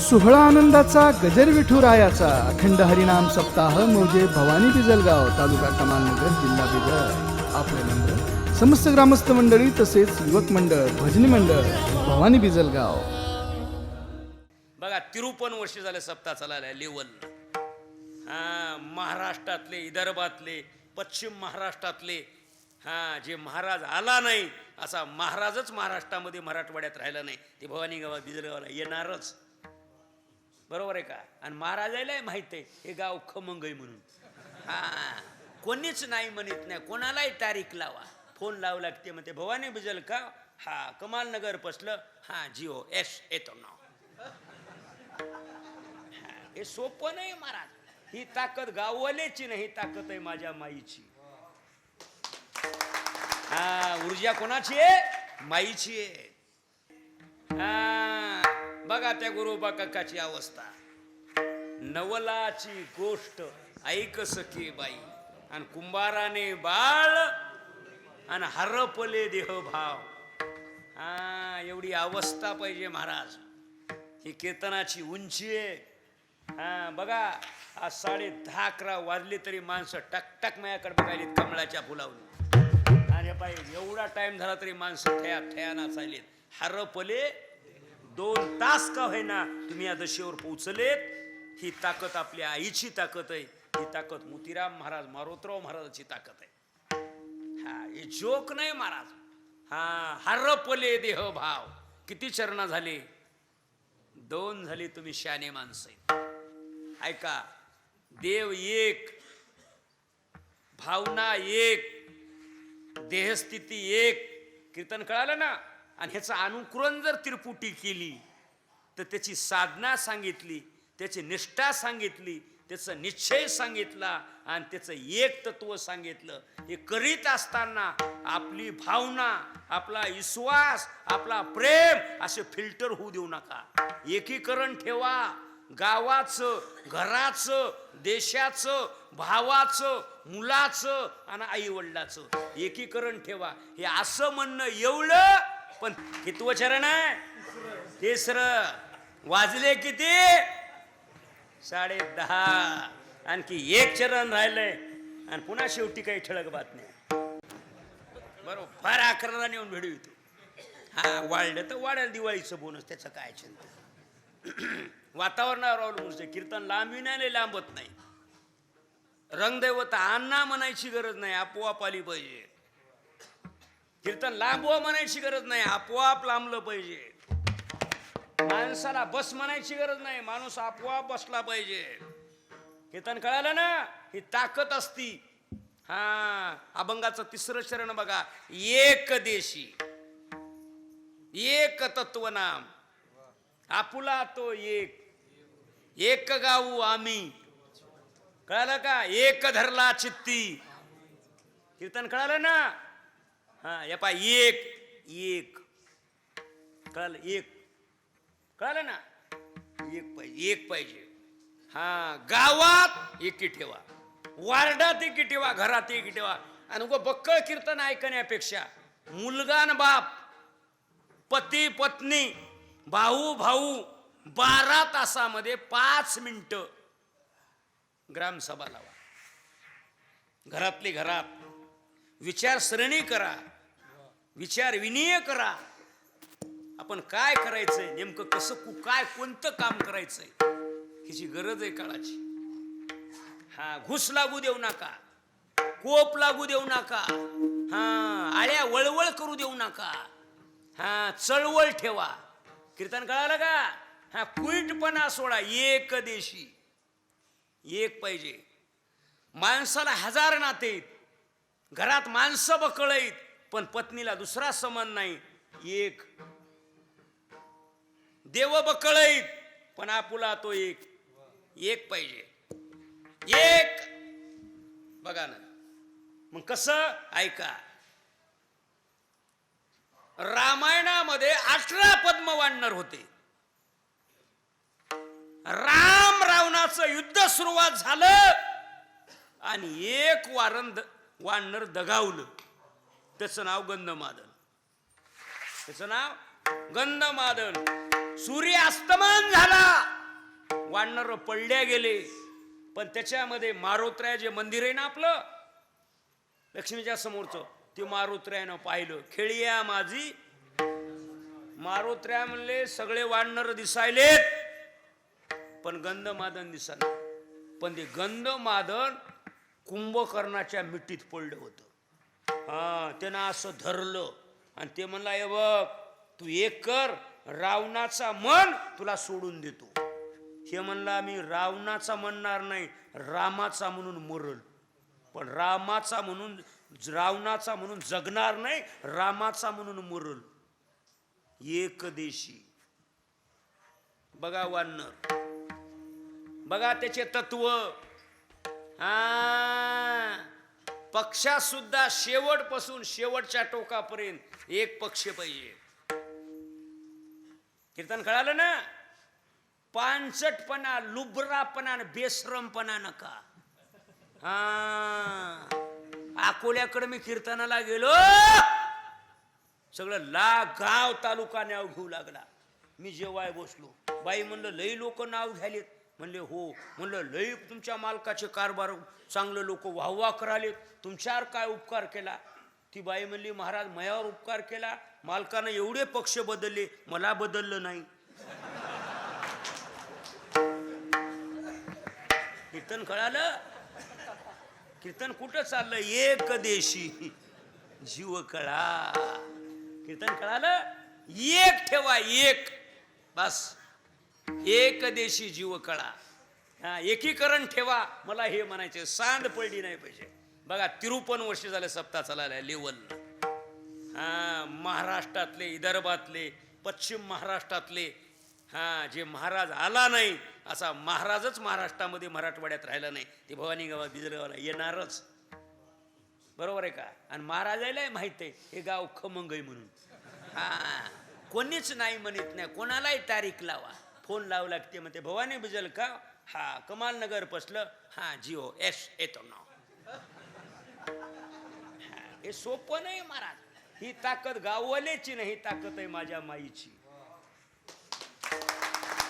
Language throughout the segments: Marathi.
सोहळा आनंदाचा गजर विठुरायाचा अखंड हरिनाम सप्ताह मौजे भवानी बिजलगाव तालुका कमालनगर जिल्हा बिजल आपले नंबर समस्त ग्रामस्थ मंडळी तसेच युवक मंडळ भजनी मंडळ भवानी बिजलगाव. बघा तिरुपन वर्ष झाले सप्ताह चालायला लेवल. हा महाराष्ट्रातले विदर्भातले पश्चिम महाराष्ट्रातले हा जे महाराज आला नाही असा महाराजच महाराष्ट्रामध्ये मराठवाड्यात राहिला नाही. ते भवानी गावात बिजलगावला येणारच. बरोबर आहे का? आणि महाराजालाही माहीत आहे हे गाव खमंग आहे म्हणून. हा. कोणीच नाही म्हणत नाही कोणालाही तारीख लावा. फोन लावू लागते म्हणते भवानी बिजल का? हा कमाल नगर पसलं. हा जिओ एस येतो ना हे सोपं नाही महाराज. ही ताकद गाववाल्याची नाही ताकद आहे माझ्या माईची. हा ऊर्जा कोणाची आहे? माईची आहे. हा. बघा त्या गुरुबा काकाची अवस्था. नवलाची गोष्ट. ऐक सखी बाई. आणि कुंभाराने बाळ आणि हरपले देह भाव हा एवढी अवस्था पाहिजे महाराज. ही कीर्तनाची उंची आहे. हा बघा आज साडे दहा अकरा वाजले तरी माणसं टकटक माझ्याकडे बघायलीत कमळाच्या फुलावून आणि पाहिजे एवढा टाइम झाला तरी माणसं ठया ठया नाचायलेत हरपले दोन तास का होईना तुम्ही या दशेवर पोचलेत ही ताकद आपल्या आईची ताकद आहे. ही ताकद मोतीराम महाराज मारोतराव महाराजाची ताकद आहे. हा हे जोक नाही महाराज. हा हरपले देह भाव. किती चरणा झाले? दोन झाले तुम्ही शाने माणसं. ऐका देव एक भावना एक देहस्थिती एक. कीर्तन कळालं ना? आणि ह्याचं अनुकरण जर त्रिपुटी केली तर त्याची साधना सांगितली त्याची निष्ठा सांगितली त्याचा निश्चय सांगितला आणि त्याचं एक तत्व सांगितलं. हे करीत असताना आपली भावना आपला विश्वास आपला प्रेम असे फिल्टर होऊ देऊ नका. एकीकरण ठेवा. गावाचं घराचं देशाचं भावाचं मुलाचं आणि आईवडिलाचं एकीकरण ठेवा. हे असं म्हणणं एवढं पण कितवं चरण आहे? तिसरं. वाजले किती? साडे दहा. आणखी एक चरण राहिलंय. आणि पुन्हा शेवटी काही ठळक बातम्या. बरोबर. फार अकराला नेऊन भेडू येतो हा वाढलं तर वाढेल दिवाळीचं बोनस त्याचं काय चिंता? वातावरणावर अवलंबून कीर्तन लांबी नाही लांबत नाही. रंगदैवत अन्ना म्हणायची गरज नाही. आपोआप आली पाहिजे. कीर्तन लांबवा म्हणायची गरज नाही आपोआप लांबलं पाहिजे. माणसाला बस म्हणायची गरज नाही माणूस आपोआप बसला पाहिजे. कीर्तन कळालं ना? ही ताकद असती. हा अभंगाचं तिसरं शरण बघा. एक देशी. एक तत्व नाम. आपुला तो एक. एक गाऊ आम्ही. कळालं का? एक धरला चित्ती. कीर्तन कळालं ना? हा या पा एक एक. कळालं? एक. कळालं ना? एक पाहिजे एक पाहिजे. हा गावात एकी ठेवा. वार्डात एकी ठेवा घरात एकी ठेवा. आणि उगं बक्कळ कीर्तन ऐकण्यापेक्षा मुलगा न बाप पती पत्नी भाऊ भाऊ बारा तासामध्ये पाच मिनटं ग्रामसभा लावा. घरातली घरात. विचारसरणी करा. विचार विनिय करा. आपण काय करायचंय? नेमकं कसं कु- काय कोणतं काम करायचंय? ह्याची गरज आहे काळाची. हा घुस लागू देऊ नका. कोप लागू देऊ नका. हा आळ्या वळवळ करू देऊ नका. हा चळवळ ठेवा. कीर्तन कळालं का? हा कुईटपणा सोडा. एक देशी. एक पाहिजे. माणसाला हजार नाते घरात माणसं बकळईत पण पत्नीला दुसरा समन नाही. एक देव बकळईत पण आपुला तो एक एक पाहिजे. एक! बघा ना. मग कसं? ऐका. रामायणामध्ये अठरा पद्म वाढणार होते. राम रावणाचं युद्ध सुरुवात झालं आणि एक वारण वानर दगावलं. त्याचं नाव गंधमादन. त्याचं नाव गंधमादन. सूर्य अस्तमान झाला. वानर पडल्या गेले. पण त्याच्यामध्ये मारोत्र्या जे मंदिर आहे ना आपलं लक्ष्मीच्या समोरचं ते मारोत्र्यानं पाहिलं. खेळिया माझी. मारोत्र्या म्हणले सगळे वानर दिसायलेत. पण गंधमादन दिसायला पण ते गंधमादन कुंभकर्णाच्या मिठीत पडलं होतं. हा त्यानं असं धरलं. आणि ते म्हणला ए बघ तू एक कर रावणाचा मन तुला सोडून देतो. हे म्हणला मी रावणाचा म्हणणार नाही रामाचा म्हणून मरल. पण रामाचा म्हणून रावणाचा म्हणून जगणार नाही रामाचा म्हणून मरल. एक देशी. बघा वानर. बघा त्याचे तत्व. पक्षा पक्षात सुद्धा शेवटपासून शेवटच्या टोकापर्यंत एक पक्ष पाहिजे. कीर्तन कळालं ना? पानसटपणा लुबरापणा बेसरमपणा नका. हा. अकोल्याकडे मी कीर्तनाला गेलो. सगळं ला गाव तालुका नाव घेऊ लागला. मी जेवाय बसलो. बाई म्हणलं लई लोक नाव घ्यालेत. म्हणले हो. म्हणलं लई तुमच्या मालकाचे कारभार चांगलं लोक वाहवा कराले तुमच्यावर काय उपकार केला? ती बाई म्हणली महाराज मयावर उपकार केला. मालकानं एवढे पक्ष बदलले मला बदललं नाही. कीर्तन कळालं? कीर्तन कुठं चाललं एक देशी जीव कळा कीर्तन कळालं? एक ठेवा एक. बस. एक देशी जीव कळा. एकीकरण ठेवा. मला हे म्हणायचे सांद पडली नाही पाहिजे. बघा तिरुपन वर्ष झाले सप्ताह चालायला लेवल. हा महाराष्ट्रातले विदर्भातले पश्चिम महाराष्ट्रातले हा जे महाराज आला नाही असा महाराजच महाराष्ट्रामध्ये मराठवाड्यात राहिला नाही. ते भवानी गावात बिजरगावला येणारच. बरोबर आहे का? आणि महाराजालाही माहीत आहे हे गाव खमंग आहे म्हणून. हा कोणीच नाही म्हणत नाही कोणालाही तारीख लावा. फोन लावू लागते. म्हणते भवानी बिजल का? हा कमाल नगर पसलं. हा जिओ एस येतो ना हे सोपं नाही महाराज. ही ताकद गाववाल्याची नाही ताकद आहे माझ्या माईची.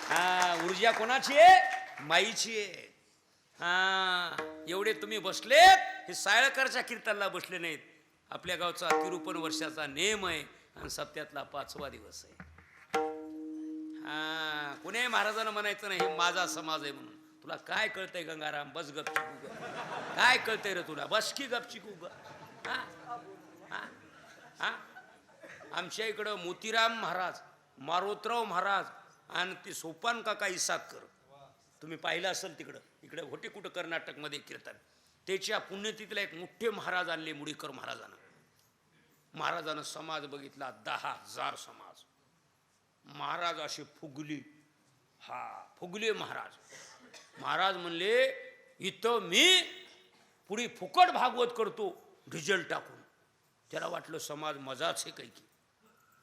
हा ऊर्जा कोणाची आहे? माईची आहे. हा एवढे तुम्ही बसलेत हे साळकरच्या कीर्तनला बसले नाहीत. आपल्या गावचा तिरुपन वर्षाचा नेम आहे आणि सप्त्यातला पाचवा दिवस आहे. हा कुणी महाराजांना म्हणायचं नाही हे माझा समाज आहे म्हणून. तुला काय कळतंय गंगाराम? बस गपचिक उग काय कळतंय रे तुला? बस की गपचिक उग हा? हा? हा? आमच्या इकडं मोतीराम महाराज मारोतराव महाराज आणि ते सोपान काका इसातकर तुम्ही पाहिलं असेल तिकडं? इकडे होते कुठं कर्नाटकमध्ये कीर्तन. त्याच्या पुण्यतिथीला एक मोठे महाराज आणले मुडीकर महाराजानं. महाराजानं समाज बघितला दहा हजार समाज. महाराज असे फुगली. हा फुगले महाराज. महाराज म्हणले इथं मी पुढे फुकट भागवत करतो डिझेल टाकून. त्याला वाटलं समाज मजाच आहे काही. की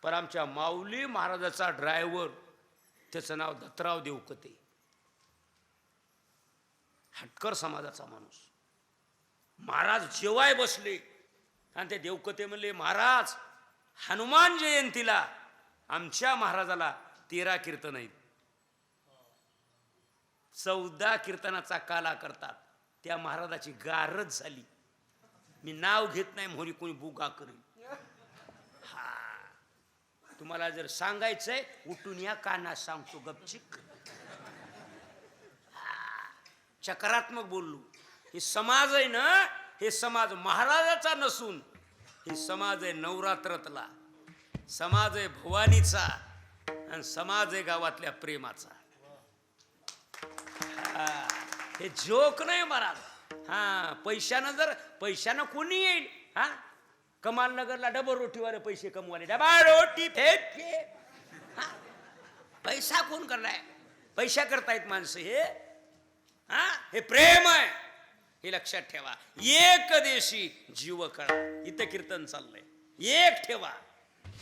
पण आमच्या माऊली महाराजाचा ड्रायव्हर त्याचं नाव दत्तराव देवकते. हटकर समाजाचा माणूस. महाराज जेवाय बसले. आणि ते देवकते म्हणले महाराज हनुमान जयंतीला आमच्या महाराजाला तेरा कीर्तन आहेत. चौदा कीर्तनाचा काला करतात. त्या महाराजाची गारच झाली. मी नाव घेत नाही मोहरी कोणी बुगा करेल हा. तुम्हाला जर सांगायचंय उठून या काना सांगतो गपचिक हा, चक्रात्मक बोललो. हे समाज आहे ना हे समाज महाराजाचा नसून हे समाज आहे नवरात्रातला. समाज आहे भवानीचा आणि समाज आहे गावातल्या प्रेमाचा. हे. जोक नाही महाराज हा पैशानं जर पैशानं कोणी येईल हा? कमाल नगरला डबल रोटीवाले पैसे कमवाले. डबा रोटी फेक. फे हा? पैसा कोण करणार पैसा करतायत माणसं हे. हा? हे प्रेम आहे. हे लक्षात ठेवा. एक देशी जीव कळा. इथं कीर्तन चाललंय. एक ठेवा.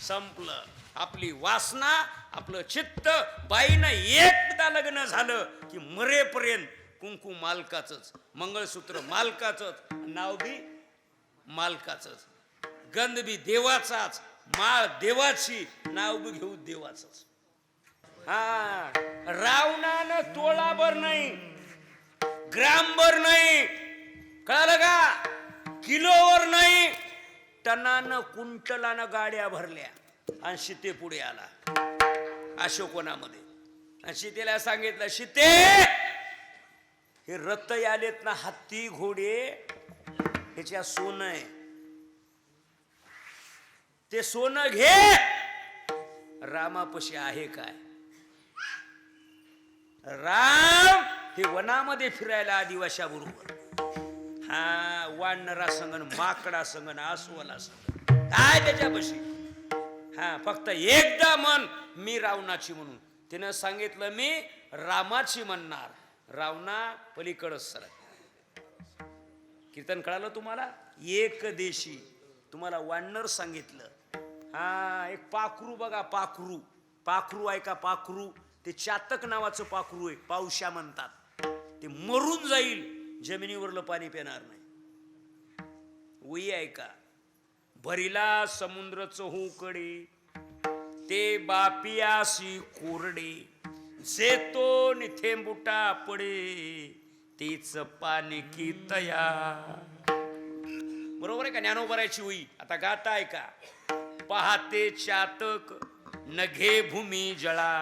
संपलं. आपली वासना आपलं चित्त बाईनं एकदा लग्न झालं की मरेपर्यंत कुंकू मालकाचंच मंगळसूत्र मालकाचंच नाव बी मालकाचंच. गंध बी देवाचाच माळ देवाची नाव बी घेऊ देवाचंच. हा रावणानं तोळाभर नाही ग्रामभर नाही कळालं का? किलोवर नाही टनानं कुंटलानं गाड्या भरल्या आणि शिते पुढे आला. अशोकवनामध्ये. आणि शितेला सांगितलं शिते हे रथ आलेत ना हत्ती घोडे ह्याच्या सोनं आहे. ते सोनं घे. रामापशी आहे काय? राम हे वनामध्ये फिरायला आदिवाशाबरोबर. हा वानरा संगण माकडा संगण आसवाला संगण काय त्याच्यापाशी? हा फक्त एकदा मन मी रावणाची म्हणून. तिनं सांगितलं मी रामाची म्हणणार. रावणा पलीकडच सरक. कीर्तन कळालं तुम्हाला? एक देशी. तुम्हाला वानर सांगितलं. हा एक पाखरू बघा पाखरू. पाखरू आहे का पाखरू? ते चातक नावाचं पाखरू आहे पावशा म्हणतात. ते मरून जाईल. जमिनीवरलं पाणी पिणार नाही. उई ऐका भरिला समुद्र चहूकडे ते बापियासी कोरडे जेतो निथेंबुटा पडे तेच पाणी की तया. बरोबर आहे का? ज्ञानोबरायची होई आता गाता आहे का पाहते चातक नघे भूमी जळा.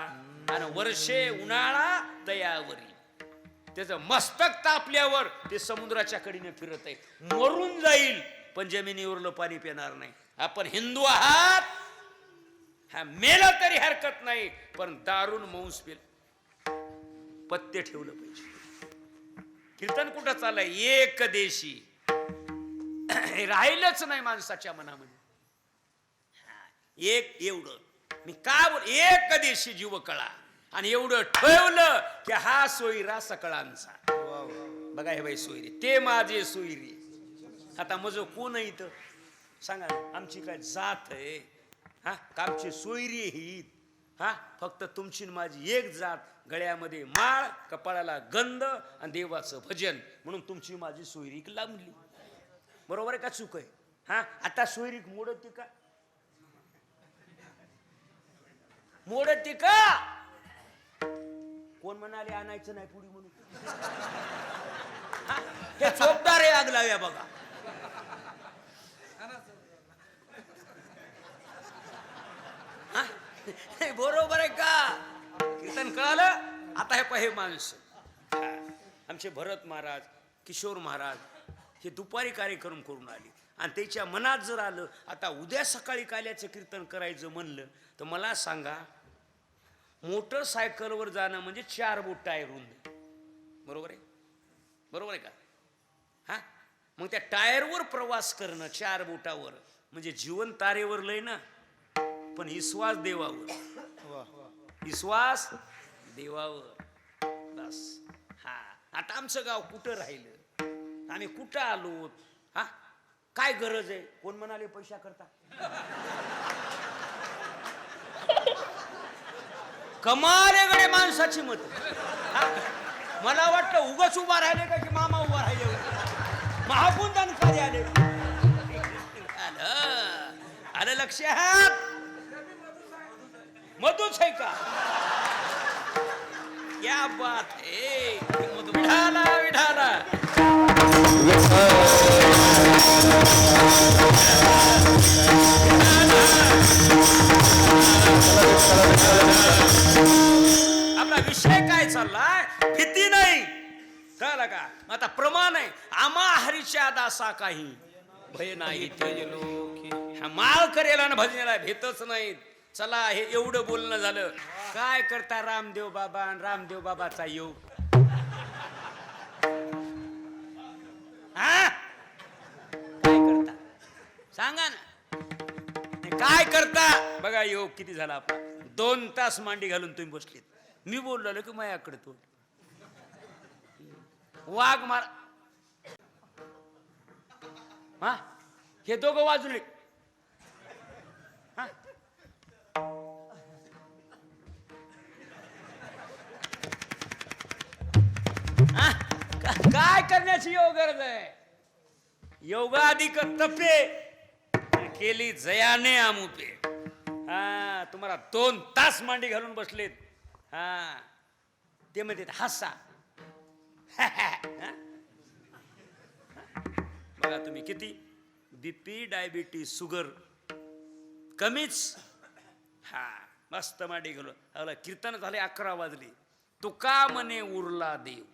आणि वर्षे उन्हाळा तयावरी. त्याचं मस्तक तापल्यावर ते समुद्राच्या कडीने फिरत आहे मरून जाईल पण जमिनीवरलं पाणी पिणार नाही. आपण हिंदू आहात. हा मेला तरी हरकत नाही पण दारुण मांस पेल पत्ते ठेवलं पाहिजे. कीर्तन कुठं चाललंय? एक देशी. हे राहिलंच नाही माणसाच्या मनामध्ये. एक एवढं. मी का बोल एक देशी जीव कळा आणि एवढं ठेवलं की हा सोयरा सकळांचा. बघा हे बाई सोयरी. ते माझे सोयरी. आता मज कोण इथं? सांगा आमची काय जात आहे? हा? कामची सोयरी ही. हा? फक्त तुमची न माझी एक जात. गळ्यामध्ये माळ कपाळाला गंध आणि देवाचं भजन. म्हणून तुमची माझी सोयरीक लांबली. बरोबर आहे का चूक आहे? हा? आता सोयरीक मोडती का? मोडती का? कोण म्हणाले आणायचं नाही पुढी म्हणून? हा? चोपदार आहे आग लाव्या बघा. बरोबर आहे का? कीर्तन कळालं? आता हे पहे माणसं. आमचे भरत महाराज किशोर महाराज हे दुपारी कार्यक्रम करून आले. आणि त्याच्या मनात जर आलं आता उद्या सकाळी काल्याचं कीर्तन करायचं म्हणलं तर मला सांगा मोटरसायकलवर जाणं म्हणजे चार बोट आहे रुंद. बरोबर आहे? बरोबर आहे का? हा? मग त्या टायरवर प्रवास करणं चार बोटावर म्हणजे जीवन तारेवर लय ना पण विश्वास देवावर. विश्वास देवावर. बस. हा. आता आमचं गाव कुठं राहिलं? आम्ही कुठं आलो? हा? काय गरज आहे? कोण म्हणाले पैसा करता कमाल माणसाची मत. मला वाटतं उगाच उभा राहिले का की मामा उभा राहिले? महापुंदान खाली आले. आलं. आलं लक्षात? मधूच आहे का? क्या बात ए विढाला विढाला. विठाला चाललाय? भीती नाही. कळलं का? आता प्रमाण आहे. आमा हरीच्या दासा काही. भय नाही तेजलो माळ करेल आणि भजनेला भेटच नाही. चला हे एवढं बोलणं झालं. काय करता रामदेव बाबा आणि रामदेव बाबाचा योग? हा? काय करता? सांगा ना. काय करता? बघा योग किती झाला आपला. दोन तास मांडी घालून तुम्ही बसलीत. मी बोललो की माझ्याकडे तो. वाघ मार हा? हे दोघं वाजले. हा? काय करण्याची योग गरज आहे? योगाधिक तपे केली जयाने आमुपे. हा तुम्हाला दोन तास मांडी घालून बसलेत. हा. ते म्हणतात हसा. बघा तुम्ही किती. बीपी डायबिटीस शुगर कमीच. हा मस्त माडी गेलो अगला कीर्तन झाले अकरा वाजले. तुका मने उरला देव.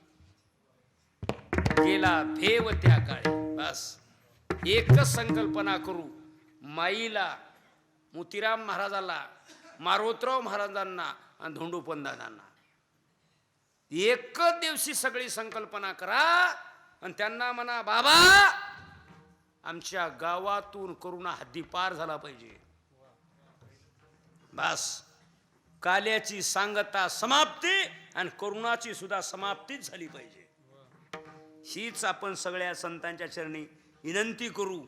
गेला भेव त्या काळी. बस. एकच संकल्पना करू. माईला मोतीराम महाराजाला मारोतराव महाराजांना आणि धोंडूपन दादांना एकच दिवशी सगळी संकल्पना करा आणि त्यांना म्हणा बाबा आमच्या गावातून करुणा हद्दीपार झाला पाहिजे. बस. काल्याची सांगता समाप्ती आणि करुणाची सुद्धा समाप्तीच झाली पाहिजे. हीच आपण सगळ्या संतांच्या चरणी विनंती करू.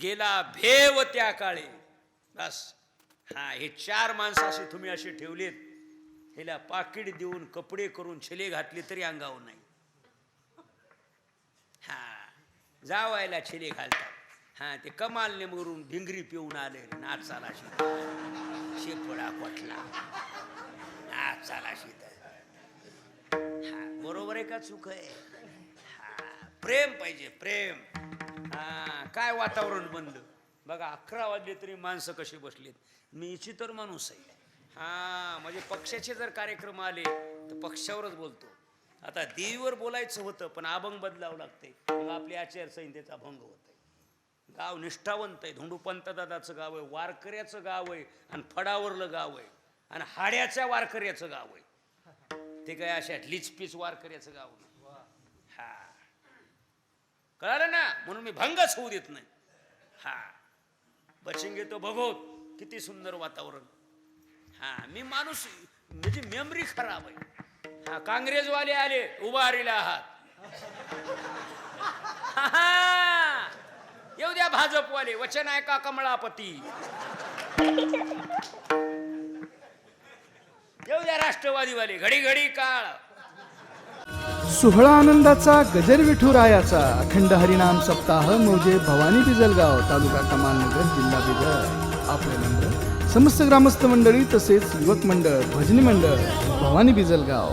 गेला भेव त्या काळे. बस. हा हे चार माणसं असे तुम्ही असे ठेवलेत ह्याला पाकिट देऊन कपडे करून छिले घातले तरी अंगावर नाही. हा जावायला छले घालतात. हा ते कमाल मरून भिंगरी पिऊन आले नाचाला शीत शेपडा कोटला. नाचाला शीत हा बरोबर आहे का चुक आहे? हा प्रेम पाहिजे प्रेम. हा काय वातावरण बनलं? बघा अकरा वाजले तरी माणसं कशी बसलीत? मी तर माणूस आहे. हा म्हणजे पक्षाचे जर कार्यक्रम आले तर पक्षावरच बोलतो. आता देवीवर बोलायचं होतं पण अभंग बदलावं लागते मग आपली आचारसंहितेचा भंग होत आहे गाव निष्ठावंत आहे. धोंडूपंत दादाचं गाव आहे वारकऱ्याचं गाव आहे आणि फडावरलं गाव आहे आणि हाड्याच्या वारकऱ्याचं गाव आहे. ते काय अशा लिचपीच वारकऱ्याचं गाव हा. कळालं ना? म्हणून मी भंगच होऊ देत नाही. हा. बचिंगे तो भगवत किती सुंदर वातावरण. हा मी माणूस म्हणजे मेमरी खराब आहे. हा काँग्रेसवाले आले उभारीला आहात येऊ द्या भाजपवाले वचन ऐका कमळापती. येऊ द्या राष्ट्रवादीवाले घडी घडी काळ. सोहळा आनंदाचा गजर विठुरायाचा. अखंड हरिनाम सप्ताह मौजे भवानी बिजलगाव तालुका कमालनगर जिल्हा बिजल आपले मंडळ समस्त ग्रामस्थ मंडळी तसेच युवक मंडळ भजनी मंडळ भवानी बिजलगाव.